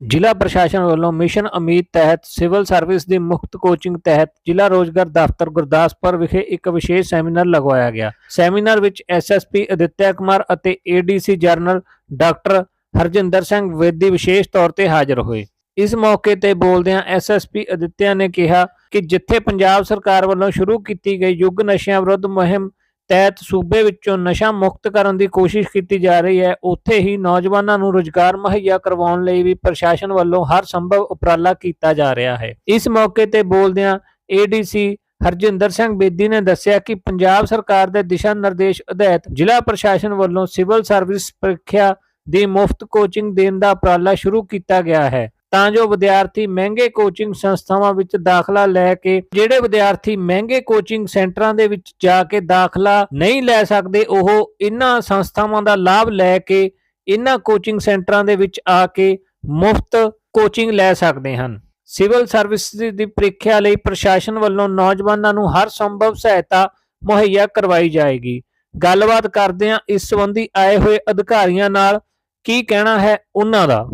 ਜ਼ਿਲ੍ਹਾ ਪ੍ਰਸ਼ਾਸਨ ਵੱਲੋਂ ਮਿਸ਼ਨ ਉਮੀਦ ਤਹਿਤ ਸਿਵਲ ਸਰਵਿਸ ਦੀ ਮੁਫਤ ਕੋਚਿੰਗ ਤਹਿਤ ਜ਼ਿਲ੍ਹਾ ਰੋਜ਼ਗਾਰ ਦਫ਼ਤਰ ਗੁਰਦਾਸਪੁਰ ਵਿਖੇ ਇੱਕ ਵਿਸ਼ੇਸ਼ ਸੈਮੀਨਾਰ ਲਗਵਾਇਆ ਗਿਆ। ਸੈਮੀਨਾਰ ਵਿੱਚ ਐਸਐਸਪੀ ਅਦਿੱਤਿਆ ਕੁਮਾਰ ਅਤੇ ADC general doctor Harjinder Singh Vedi ਵਿਸ਼ੇਸ਼ ਤੌਰ ਤੇ ਹਾਜ਼ਰ ਹੋਏ। ਇਸ ਮੌਕੇ ਤੇ ਬੋਲਦਿਆਂ ਐਸਐਸਪੀ ਅਦਿੱਤਿਆ ਨੇ ਕਿਹਾ ਕਿ ਜਿੱਥੇ ਪੰਜਾਬ ਸਰਕਾਰ ਵੱਲੋਂ ਸ਼ੁਰੂ ਕੀਤੀ ਗਈ ਯੁੱਗ ਨਸ਼ਿਆਂ ਵਿਰੁੱਧ ਮੁਹਿੰਮ ਤਹਿਤ ਸੂਬੇ ਵਿੱਚੋਂ ਨਸ਼ਾ ਮੁਕਤ ਕਰਨ ਦੀ ਕੋਸ਼ਿਸ਼ ਕੀਤੀ ਜਾ ਰਹੀ ਹੈ। ਉੱਥੇ ਹੀ ਨੌਜਵਾਨਾਂ ਨੂੰ ਰੁਜ਼ਗਾਰ ਮੁਹੱਈਆ ਕਰਵਾਉਣ ਲਈ ਵੀ ਪ੍ਰਸ਼ਾਸਨ ਵੱਲੋਂ ਹਰ ਸੰਭਵ ਉਪਰਾਲਾ ਕੀਤਾ ਜਾ ਰਿਹਾ ਹੈ। ਇਸ ਮੌਕੇ ਤੇ ਬੋਲਦਿਆਂ ਏਡੀਸੀ ਹਰਜਿੰਦਰ ਸਿੰਘ ਬੇਦੀ ਨੇ ਦੱਸਿਆ ਕਿ ਪੰਜਾਬ ਸਰਕਾਰ ਦੇ ਦਿਸ਼ਾ ਨਿਰਦੇਸ਼ ਅਧੀਨ ਜ਼ਿਲ੍ਹਾ ਪ੍ਰਸ਼ਾਸਨ ਵੱਲੋਂ ਸਿਵਲ ਸਰਵਿਸ ਪ੍ਰੀਖਿਆ ਦੀ ਮੁਫਤ ਕੋਚਿੰਗ ਦੇਣ ਦਾ ਉਪਰਾਲਾ ਸ਼ੁਰੂ ਕੀਤਾ ਗਿਆ ਹੈ। ਤਾਂ ਜੋ ਵਿਦਿਆਰਥੀ ਮਹਿੰਗੇ ਕੋਚਿੰਗ ਸੰਸਥਾਵਾਂ ਵਿੱਚ ਦਾਖਲਾ ਲੈ ਕੇ, ਜਿਹੜੇ ਵਿਦਿਆਰਥੀ ਮਹਿੰਗੇ ਕੋਚਿੰਗ ਸੈਂਟਰਾਂ ਦੇ ਵਿੱਚ ਜਾ ਕੇ ਦਾਖਲਾ ਨਹੀਂ ਲੈ ਸਕਦੇ, ਉਹ ਇਹਨਾਂ ਸੰਸਥਾਵਾਂ ਦਾ ਲਾਭ ਲੈ ਕੇ ਇਹਨਾਂ ਕੋਚਿੰਗ ਸੈਂਟਰਾਂ ਦੇ ਵਿੱਚ ਆ ਕੇ ਮੁਫਤ ਕੋਚਿੰਗ ਲੈ ਸਕਦੇ ਹਨ। ਸਿਵਲ ਸਰਵਿਸ ਦੀ ਪ੍ਰੀਖਿਆ ਲਈ ਪ੍ਰਸ਼ਾਸਨ ਵੱਲੋਂ ਨੌਜਵਾਨਾਂ ਨੂੰ ਹਰ ਸੰਭਵ ਸਹਾਇਤਾ ਮੁਹੱਈਆ ਕਰਵਾਈ ਜਾਏਗੀ। ਗੱਲਬਾਤ ਕਰਦਿਆਂ ਇਸ ਸੰਬੰਧੀ ਆਏ ਹੋਏ ਅਧਿਕਾਰੀਆਂ ਨਾਲ ਕੀ ਕਹਿਣਾ ਹੈ ਉਹਨਾਂ ਦਾ?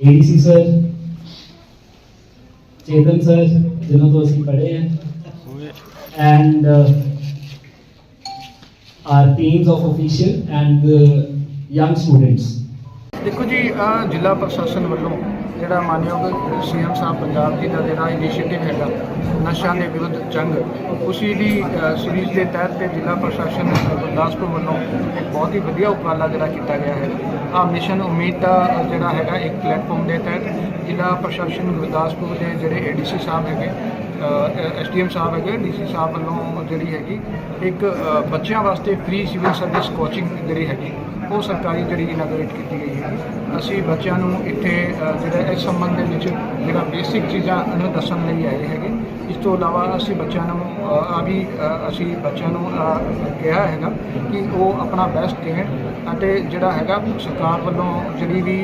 ਏਡੀਸੀ ਸਰ ਚੇਤਨ ਸਰ ਜਿਨ੍ਹਾਂ ਤੋਂ ਅਸੀਂ ਪੜ੍ਹੇ ਹੈ and are teams of official and young students ਦੇਖੋ ਜੀ ਅਹ ਜ਼ਿਲ੍ਹਾ ਪ੍ਰਸ਼ਾਸਨ ਵੱਲੋਂ ਜਿਹੜਾ ਮਾਨਯੋਗ ਸੀਐਮ ਸਾਹਿਬ ਪੰਜਾਬ ਜੀ ਦਾ ਜਿਹੜਾ ਇਨੀਸ਼ੀਏਟਿਵ ਹੈਗਾ, ਨਸ਼ਿਆਂ ਦੇ ਵਿਰੁੱਧ ਜੰਗ, ਉਸੀ ਦੀ ਸੀਰੀਜ਼ ਦੇ ਤਹਿਤ ਤੇ ਜ਼ਿਲ੍ਹਾ ਪ੍ਰਸ਼ਾਸਨ ਗੁਰਦਾਸਪੁਰ ਵੱਲੋਂ ਇੱਕ ਬਹੁਤ ਹੀ ਵਧੀਆ ਉਪਰਾਲਾ ਜਿਹੜਾ ਕੀਤਾ ਗਿਆ ਹੈ। ਆ ਮਿਸ਼ਨ ਉਮੀਦ ਦਾ ਜਿਹੜਾ ਹੈਗਾ ਇੱਕ ਪਲੇਟਫਾਰਮ ਦੇ ਤਹਿਤ ਜ਼ਿਲ੍ਹਾ ਪ੍ਰਸ਼ਾਸਨ ਗੁਰਦਾਸਪੁਰ ਦੇ ਜਿਹੜੇ ਏਡੀਸੀ ਸਾਹਿਬ ਹੈਗੇ ਐਸਡੀਐਮ ਸਾਹਿਬ ਹੈਗੇ ਡੀਸੀ ਸਾਹਿਬ ਵੱਲੋਂ ਜਿਹੜੀ ਹੈਗੀ, ਇੱਕ ਬੱਚਿਆਂ ਵਾਸਤੇ ਫ੍ਰੀ ਸਿਵਲ ਸਰਵਿਸ ਕੋਚਿੰਗ ਜਿਹੜੀ ਹੈਗੀ, ਉਹ ਸਰਕਾਰੀ ਜਿਹੜੀ ਇਨਾਗਰੇਟ ਕੀਤੀ ਗਈ ਹੈ ਅਸੀਂ ਬੱਚਿਆਂ ਨੂੰ ਇੱਥੇ ਜਿਹੜਾ ਇਸ ਸੰਬੰਧ ਦੇ ਵਿੱਚ ਜਿਹੜਾ ਬੇਸਿਕ ਚੀਜ਼ਾਂ ਨੂੰ ਦੱਸਣ ਲਈ ਆਏ ਹੈਗੇ। ਇਸ ਤੋਂ ਇਲਾਵਾ ਅਸੀਂ ਬੱਚਿਆਂ ਨੂੰ ਆ ਵੀ ਅਸੀਂ ਬੱਚਿਆਂ ਨੂੰ ਕਿਹਾ ਹੈਗਾ ਕਿ ਉਹ ਆਪਣਾ ਬੈਸਟ ਦੇਣ ਅਤੇ ਜਿਹੜਾ ਹੈਗਾ ਸਰਕਾਰ ਵੱਲੋਂ ਜਿਹੜੀ ਵੀ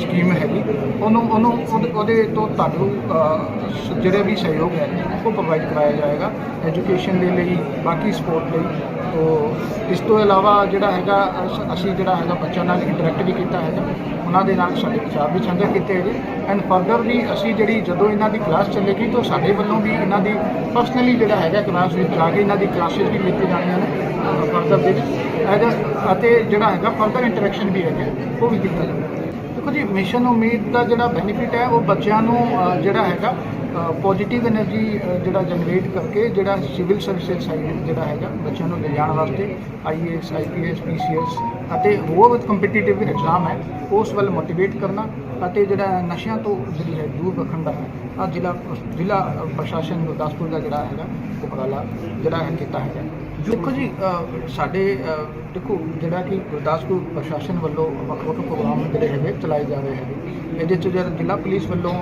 ਸਕੀਮ ਹੈਗੀ ਉਹਨੂੰ ਉਹਨੂੰ ਉਹਦੇ- ਉਹਦੇ ਤੋਂ ਤੁਹਾਨੂੰ ਅ, ਜਿਹੜੇ ਵੀ ਸਹਿਯੋਗ ਹੈ ਉਹ ਪ੍ਰੋਵਾਈਡ ਕਰਾਇਆ ਜਾਏਗਾ ਐਜੂਕੇਸ਼ਨ ਦੇ ਲਈ ਬਾਕੀ ਸਪੋਰਟ ਲਈ। ਤੋ ਇਸ ਤੋਂ ਇਲਾਵਾ ਜਿਹੜਾ ਹੈਗਾ ਅਸ- ਅਸੀਂ ਜਿਹੜਾ ਹੈਗਾ ਬੱਚਿਆਂ ਨਾਲ ਇੰਟਰੈਕਟ ਵੀ ਕੀਤਾ ਹੈਗਾ। ਉਹਨਾਂ ਦੇ ਨਾਲ ਸਾਡੇ ਵਿਚਾਰ ਵੀ ਸਾਂਝੇ ਕੀਤੇ ਹੈਗੇ। ਐਂਡ ਫਰਦਰ ਵੀ ਅਸੀਂ ਜਿਹੜੀ ਜਦੋਂ ਇਹਨਾਂ ਦੀ ਕਲਾਸ ਚੱਲੇਗੀ ਤਾਂ ਸਾਡੇ ਵੱਲੋਂ ਵੀ ਇਹਨਾਂ ਦੀ ਪਰਸਨਲੀ ਜਿਹੜਾ ਹੈਗਾ ਕਲਾਸ ਵਿੱਚ ਜਾ ਕੇ ਇਹਨਾਂ ਦੀ ਕਲਾਸਿਸ ਵੀ ਕੀਤੀਆਂ ਜਾਣੀਆਂ ਨੇ ਫਰਦਰ ਦੇ ਵਿੱਚ। ਐਜ- ਅਤੇ ਜਿਹੜਾ ਹੈਗਾ ਫਰਦਰ ਇੰਟਰੈਕਸ਼ਨ ਵੀ ਹੈਗਾ ਉਹ ਵੀ ਕੀਤਾ ਜਾਵੇਗਾ। ਦੇਖੋ ਜੀ ਮਿਸ਼ਨ ਉਮੀਦ ਦਾ ਜਿਹੜਾ ਬੈਨੀਫਿਟ ਹੈ, ਉਹ ਬੱਚਿਆਂ ਨੂੰ ਜਿਹੜਾ ਹੈਗਾ ਪੋਜ਼ਿਟਿਵ એનર્ਜੀ ਜਿਹੜਾ ਜਨਰੇਟ ਕਰਕੇ, ਜਿਹੜਾ ਸਿਵਲ ਸਰਵਿਸ ਸਾਈਡ ਜਿਹੜਾ ਹੈਗਾ, ਬੱਚਿਆਂ ਨੂੰ ਲਿਜਾਣ ਵਾਸਤੇ ਆਈਏਐਸ ਆਈਪੀਐਸ ਪੀਸੀਐਸ ਅਤੇ ਹੋਰ ਕੰਪੀਟੀਟਿਵ ਐਗਜ਼ਾਮ ਹੈ, ਉਸ ਵੱਲ ਮੋਟੀਵੇਟ ਕਰਨਾ ਅਤੇ ਜਿਹੜਾ ਨਸ਼ਿਆਂ ਤੋਂ ਜਿਹੜੀ ਹੈ ਦੂਰ ਰੱਖਣ ਦਾ ਹੈ। ਆ ਜ਼ਿਲ੍ਹਾ ਜ਼ਿਲ੍ਹਾ ਪ੍ਰਸ਼ਾਸਨ ਗੁਰਦਾਸਪੁਰ ਦਾ ਜਿਹੜਾ ਹੈਗਾ, ਉਪਰਾਲਾ ਜਿਹੜਾ ਹੈ ਕੀਤਾ ਹੈਗਾ। ਦੇਖੋ ਜੀ ਸਾਡੇ ਦੇਖੋ ਜਿਹੜਾ ਕਿ ਗੁਰਦਾਸਪੁਰ ਪ੍ਰਸ਼ਾਸਨ ਵੱਲੋਂ ਵੱਖ ਵੱਖ ਪ੍ਰੋਗਰਾਮ ਜਿਹੜੇ ਹੈਗੇ ਚਲਾਏ ਜਾ ਰਹੇ ਹੈਗੇ। ਇਹਦੇ 'ਚ ਜਿਹੜਾ ਜ਼ਿਲ੍ਹਾ ਪੁਲਿਸ ਵੱਲੋਂ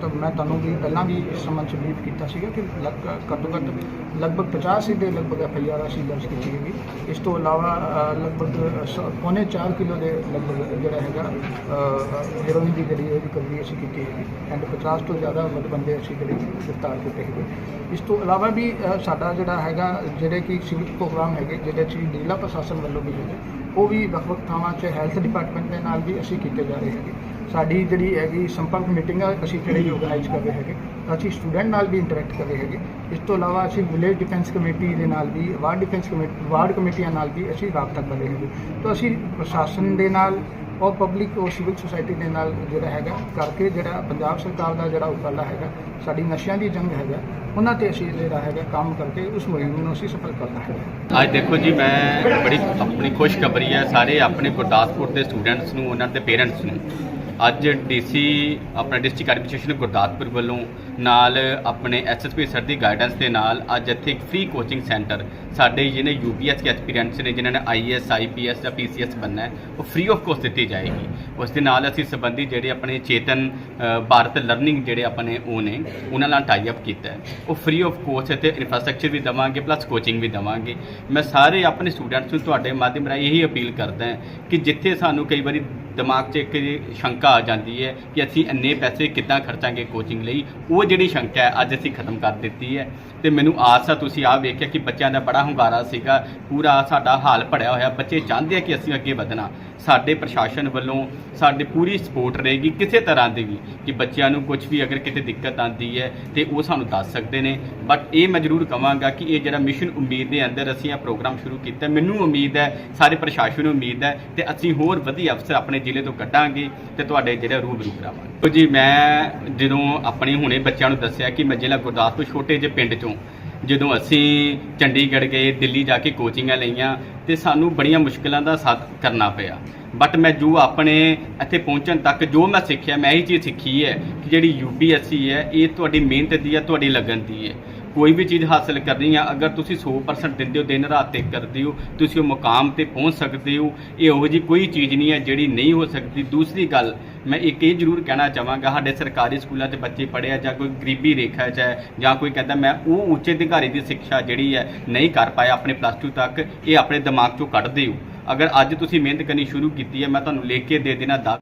ਤਾਂ ਮੈਂ ਤੁਹਾਨੂੰ ਵੀ ਪਹਿਲਾਂ ਵੀ ਇਸ ਸੰਬੰਧ 'ਚ ਬਰੀਫ ਕੀਤਾ ਸੀਗਾ ਕਿ ਲੱਗ, ਘੱਟੋ ਘੱਟ ਲਗਭਗ 50 ਦੇ ਲਗਭਗ ਐਫ ਆਈ ਆਰ ਅਸੀਂ ਦਰਜ ਕੀਤੀ ਹੈਗੀ। ਇਸ ਤੋਂ ਇਲਾਵਾ ਲਗਭਗ ਸ- ਪੌਣੇ 4 ਕਿਲੋ ਦੇ ਲਗਭਗ ਜਿਹੜਾ ਹੈਗਾ ਹੈਰੋਇਨ ਦੀ ਜਿਹੜੀ ਹੈ ਰਿਕਵਰੀ ਅਸੀਂ ਕੀਤੀ ਹੈਗੀ। ਐਂਡ 50 ਤੋਂ ਜ਼ਿਆਦਾ ਮਤਲਬ ਬੰਦੇ ਅਸੀਂ ਜਿਹੜੇ ਗ੍ਰਿਫਤਾਰ ਕੀਤੇ ਹੈਗੇ। ਇਸ ਤੋਂ ਇਲਾਵਾ ਵੀ ਸਾਡਾ ਜਿਹੜਾ ਹੈਗਾ, ਜਿਹੜੇ ਕਿ ਸਿਵਲ ਪ੍ਰੋਗਰਾਮ ਹੈਗੇ, ਜਿਹਦੇ 'ਚ ਜ਼ਿਲ੍ਹਾ ਪ੍ਰਸ਼ਾਸਨ ਵੱਲੋਂ ਵੀ ਹੈਗੇ। ਉਹ ਵੀ ਵੱਖ ਵੱਖ ਥਾਵਾਂ 'ਚ ਹੈਲਥ ਡਿਪਾਰਟਮੈਂਟ ਦੇ ਨਾਲ ਵੀ ਅਸੀਂ ਕੀਤੇ ਜਾ ਰਹੇ ਹੈਗੇ। ਸਾਡੀ ਜਿਹੜੀ ਹੈਗੀ ਸੰਪਰਕ ਮੀਟਿੰਗ ਆ, ਅਸੀਂ ਜਿਹੜੀ ਆਰਗੇਨਾਈਜ਼ ਕਰ ਰਹੇ ਹੈਗੇ ਅਸੀਂ ਸਟੂਡੈਂਟ ਨਾਲ ਵੀ ਇੰਟਰੈਕਟ ਕਰ ਰਹੇ ਹੈਗੇ। ਇਸ ਤੋਂ ਇਲਾਵਾ ਅਸੀਂ ਵਿਲੇਜ ਡਿਫੈਂਸ ਕਮੇਟੀ ਦੇ ਨਾਲ ਵੀ ਵਾਰਡ ਡਿਫੈਂਸ ਕਮੇਟੀ ਵਾਰਡ ਕਮੇਟੀਆਂ ਨਾਲ ਵੀ ਅਸੀਂ ਰਾਬਤਾ ਕਰ ਰਹੇ ਹੈਗੇ। ਤਾਂ ਅਸੀਂ ਪ੍ਰਸ਼ਾਸਨ ਦੇ ਨਾਲ ਔਰ ਪਬਲਿਕ ਔਰ ਸਿਵਲ ਸੁਸਾਇਟੀ ਦੇ ਨਾਲ ਜਿਹੜਾ ਹੈਗਾ ਕਰਕੇ ਜਿਹੜਾ ਪੰਜਾਬ ਸਰਕਾਰ ਦਾ ਜਿਹੜਾ ਉਪਰਾਲਾ ਹੈਗਾ, ਸਾਡੀ ਨਸ਼ਿਆਂ ਦੀ ਜੰਗ ਹੈਗਾ, ਉਹਨਾਂ ਤੇ ਅਸੀਂ ਜਿਹੜਾ ਹੈਗਾ ਕੰਮ ਕਰਕੇ ਉਸ ਮੁਹਿੰਮ ਨੂੰ ਅਸੀਂ ਸਫਲ ਕਰਨਾ ਹੈ ਅੱਜ ਦੇਖੋ ਜੀ, ਮੈਂ ਬੜੀ ਆਪਣੀ ਖੁਸ਼ਖਬਰੀ ਹੈ, ਸਾਰੇ ਆਪਣੇ ਗੁਰਦਾਸਪੁਰ ਦੇ ਸਟੂਡੈਂਟਸ ਨੂੰ, ਉਹਨਾਂ ਦੇ ਪੇਰੈਂਟਸ ਨੂੰ। ਅੱਜ ਡੀਸੀ ਆਪਣਾ ਡਿਸਟ੍ਰਿਕਟ ਐਡਮਿਨਿਸਟ੍ਰੇਸ਼ਨ ਗੁਰਦਾਸਪੁਰ ਵੱਲੋਂ ਨਾਲ ਆਪਣੇ ਐਸਐਸਪੀ ਸਰ ਦੀ ਗਾਈਡੈਂਸ ਦੇ ਨਾਲ ਅੱਜ ਇੱਥੇ ਇੱਕ ਫ੍ਰੀ ਕੋਚਿੰਗ ਸੈਂਟਰ ਸਾਡੇ ਜਿਹਨੇ ਯੂਪੀਐਸ ਕੇ ਐਕਸਪੀਰੀਅੰਸ ਨੇ ਜਿਨ੍ਹਾਂ ਨੇ ਆਈਐਸ ਆਈਪੀਐਸ ਜਾਂ ਪੀਸੀਐਸ ਬਣਨਾ ਹੈ, ਉਹ ਫ੍ਰੀ ਆਫ ਕੋਸਟ ਦਿੱਤੀ ਜਾਏਗੀ। ਉਸ ਦੇ ਨਾਲ ਅਸੀਂ ਸੰਬੰਧੀ ਜਿਹੜੇ ਆਪਣੇ ਚੇਤਨ ਭਾਰਤ ਲਰਨਿੰਗ ਜਿਹੜੇ ਆਪਣੇ ਉਹ ਨੇ, ਉਹਨਾਂ ਨਾਲ ਟਾਈ ਅਪ ਕੀਤਾ ਹੈ। ਉਹ ਫ੍ਰੀ ਆਫ ਕੋਸਟ ਤੇ ਇਨਫਰਾਸਟ੍ਰਕਚਰ ਵੀ ਦਵਾਂਗੇ ਪਲੱਸ ਕੋਚਿੰਗ ਵੀ ਦਵਾਂਗੇ। ਮੈਂ ਸਾਰੇ ਆਪਣੇ ਸਟੂਡੈਂਟਸ ਨੂੰ ਤੁਹਾਡੇ ਮਾਧਿਅਮ ਰਾਹੀਂ ਇਹੀ ਅਪੀਲ ਕਰਦਾ ਹਾਂ ਕਿ ਜਿੱਥੇ ਸਾਨੂੰ ਕਈ ਵਾਰੀ ਦਿਮਾਗ 'ਚ ਇੱਕ ਸ਼ੰਕਾ ਆ ਜਾਂਦੀ ਹੈ ਕਿ ਅਸੀਂ ਇੰਨੇ ਪੈਸੇ ਕਿੱਦਾਂ ਖਰਚਾਂਗੇ ਕੋਚਿੰਗ ਲਈ, ਉਹ ਜਿਹੜੀ ਸ਼ੰਕਾ ਹੈ, ਅੱਜ ਅਸੀਂ ਖਤਮ ਕਰ ਦਿੱਤੀ ਹੈ। ਤੇ ਮੈਨੂੰ ਆਸ ਆ ਤੁਸੀਂ ਆਹ ਵੇਖਿਆ ਕਿ ਬੱਚਿਆਂ ਦਾ ਬੜਾ ਹੁੰਗਾਰਾ ਸੀਗਾ। ਪੂਰਾ ਸਾਡਾ ਹਾਲ ਭੜਿਆ ਹੋਇਆ। ਬੱਚੇ ਚਾਹੁੰਦੇ ਆ ਕਿ ਅਸੀਂ ਅੱਗੇ ਵਧਣਾ। ਸਾਡੇ ਪ੍ਰਸ਼ਾਸਨ ਵੱਲੋਂ ਸਾਡੀ ਪੂਰੀ ਸਪੋਰਟ ਰਹੇਗੀ ਕਿਸੇ ਤਰ੍ਹਾਂ ਦੀ ਵੀ ਕਿ ਬੱਚਿਆਂ ਨੂੰ ਕੁਝ ਵੀ ਅਗਰ ਕਿਤੇ ਦਿੱਕਤ ਆਉਂਦੀ ਹੈ ਤੇ ਉਹ ਸਾਨੂੰ ਦੱਸ ਸਕਦੇ ਨੇ। ਬਟ ਇਹ ਮੈਂ ਜ਼ਰੂਰ ਕਹਾਂਗਾ ਕਿ ਇਹ ਜਿਹੜਾ ਮਿਸ਼ਨ ਉਮੀਦ ਦੇ ਅੰਦਰ ਅਸੀਂ ਇਹ ਪ੍ਰੋਗਰਾਮ ਸ਼ੁਰੂ ਕੀਤਾ, ਮੈਨੂੰ ਉਮੀਦ ਹੈ, ਸਾਰੇ ਪ੍ਰਸ਼ਾਸਨ ਨੂੰ ਉਮੀਦ ਹੈ ਤੇ ਅਸੀਂ ਹੋਰ ਵਧੀਆ ਅਫਸਰ ਆਪਣੇ ਜ਼ਿਲ੍ਹੇ ਤੋਂ ਕੱਢਾਂਗੇ ਤੇ ਤੁਹਾਡੇ ਜਿਹੜੇ ਰੂਬਰੂ ਕਰਾਵਾਂਗੇ। ਜੀ, ਮੈਂ ਜਦੋਂ ਆਪਣੇ ਹੁਣੇ ਬੱਚਿਆਂ ਨੂੰ ਦੱਸਿਆ ਕਿ ਮੈਂ ਜ਼ਿਲ੍ਹਾ ਗੁਰਦਾਸਪੁਰ ਛੋਟੇ ਜਿਹੇ ਪਿੰਡ ਚੋਂ ਜਦੋਂ ਅਸੀਂ ਚੰਡੀਗੜ੍ਹ ਗਏ, ਦਿੱਲੀ ਜਾ ਕੇ ਕੋਚਿੰਗਾਂ ਲਈਆਂ ਤੇ ਸਾਨੂੰ ਬੜੀਆਂ ਮੁਸ਼ਕਲਾਂ ਦਾ ਸਾਥ ਕਰਨਾ ਪਿਆ। ਬਟ ਮੈਂ ਜੋ ਆਪਣੇ ਇੱਥੇ ਪਹੁੰਚਣ ਤੱਕ ਜੋ ਮੈਂ ਸਿੱਖਿਆ, ਮੈਂ ਇਹ ਚੀਜ਼ ਸਿੱਖੀ ਹੈ ਕਿ ਜਿਹੜੀ ਯੂਪੀਐਸਸੀ ਹੈ, ਇਹ ਤੁਹਾਡੀ ਮਿਹਨਤ ਦੀ ਹੈ, ਤੁਹਾਡੀ ਲਗਨ ਦੀ ਹੈ। ਕੋਈ ਵੀ ਚੀਜ਼ ਹਾਸਲ ਕਰਨੀ ਆ, ਅਗਰ ਤੁਸੀਂ 100% ਦਿੰਦੇ ਹੋ, ਦਿਨ ਰਾਤ 'ਤੇ ਕਰਦੇ ਹੋ, ਤੁਸੀਂ ਉਹ ਮੁਕਾਮ ਤੇ ਪਹੁੰਚ ਸਕਦੇ ਹੋ, ਇਹ ਉਹੋ ਜੀ ਕੋਈ ਚੀਜ਼ ਨਹੀਂ ਹੈ ਜਿਹੜੀ ਨਹੀਂ ਹੋ ਸਕਦੀ। ਦੂਸਰੀ ਗੱਲ, ਮੈਂ ਇੱਕ ਇਹ ਜ਼ਰੂਰ ਕਹਿਣਾ ਚਾਹਾਂਗਾ, ਸਾਡੇ ਸਰਕਾਰੀ ਸਕੂਲਾਂ 'ਚ ਬੱਚੇ ਪੜ੍ਹਿਆ ਜਾਂ ਕੋਈ ਗਰੀਬੀ ਰੇਖਾ 'ਚ ਹੈ ਜਾਂ ਕੋਈ ਕਹਿੰਦਾ ਮੈਂ ਉਹ ਉੱਚ ਅਧਿਕਾਰੀ ਦੀ ਸਿੱਖਿਆ ਜਿਹੜੀ ਹੈ ਨਹੀਂ ਕਰ ਪਾਇਆ ਆਪਣੇ ਪਲੱਸ 2 ਤੱਕ, ਇਹ ਆਪਣੇ ਦਿਮਾਗ 'ਚੋਂ ਕੱਢ ਦਿਓ ਅਗਰ ਅੱਜ ਤੁਸੀਂ ਮਿਹਨਤ ਕਰਨੀ ਸ਼ੁਰੂ ਕੀਤੀ ਹੈ, ਮੈਂ ਤੁਹਾਨੂੰ ਲਿਖ ਕੇ ਦੇ ਦੇਣਾ ਦਾ